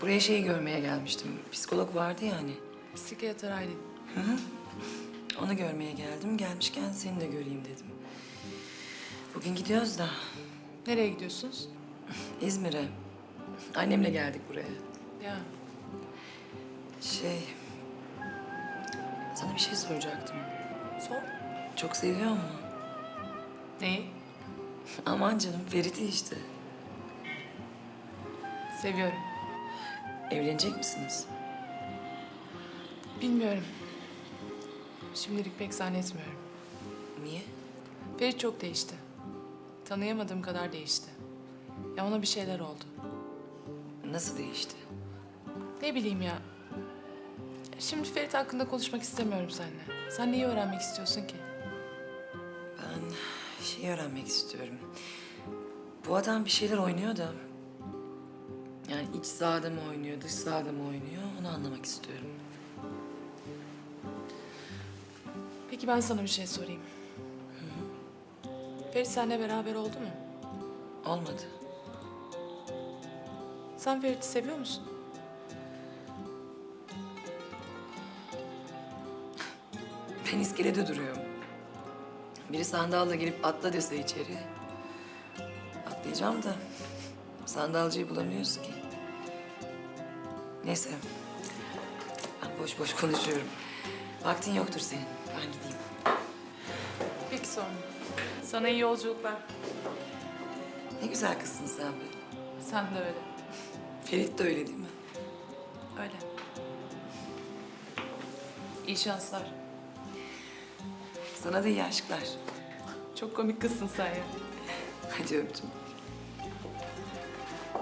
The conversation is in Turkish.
Buraya şeyi görmeye gelmiştim. Psikolog vardı ya hani. Psikiyatr Aylin. Onu görmeye geldim. Gelmişken seni de göreyim dedim. Bugün gidiyoruz da Nereye gidiyorsunuz? İzmir'e. Annemle geldik buraya. Ya Şey... Sana bir şey soracaktım. sor. Çok seviyor mu? Neyi? Aman canım Ferit'i işte. Seviyorum. Evlenecek misiniz? Bilmiyorum. Şimdilik pek zannetmiyorum. Niye? Ferit çok değişti. Tanıyamadığım kadar değişti. Ya ona bir şeyler oldu. Nasıl değişti? Ne bileyim ya. Şimdi Ferit hakkında konuşmak istemiyorum seninle. Sen neyi öğrenmek istiyorsun ki? Ben şey öğrenmek istiyorum. Bu adam bir şeyler oynuyor da... Yani iç sahada mı oynuyor, dış sahada mı oynuyor onu anlamak istiyorum. Peki ben sana bir şey sorayım. Ferit seninle beraber oldu mu? Olmadı. Sen Ferit'i seviyor musun? Ben iskelede duruyorum. Biri sandalla gelip atla dese içeri. Atlayacağım da sandalcıyı bulamıyoruz ki. Neyse. Ben boş boş konuşuyorum. Vaktin yoktur senin. Ben gideyim. Peki sonra. Sana iyi yolculuklar. Ne güzel kızsın sen be. Sen de öyle. Ferit de öyle değil mi? Öyle. İyi şanslar. Sana da iyi aşklar. Çok komik kızsın sen ya. Hadi öptüm.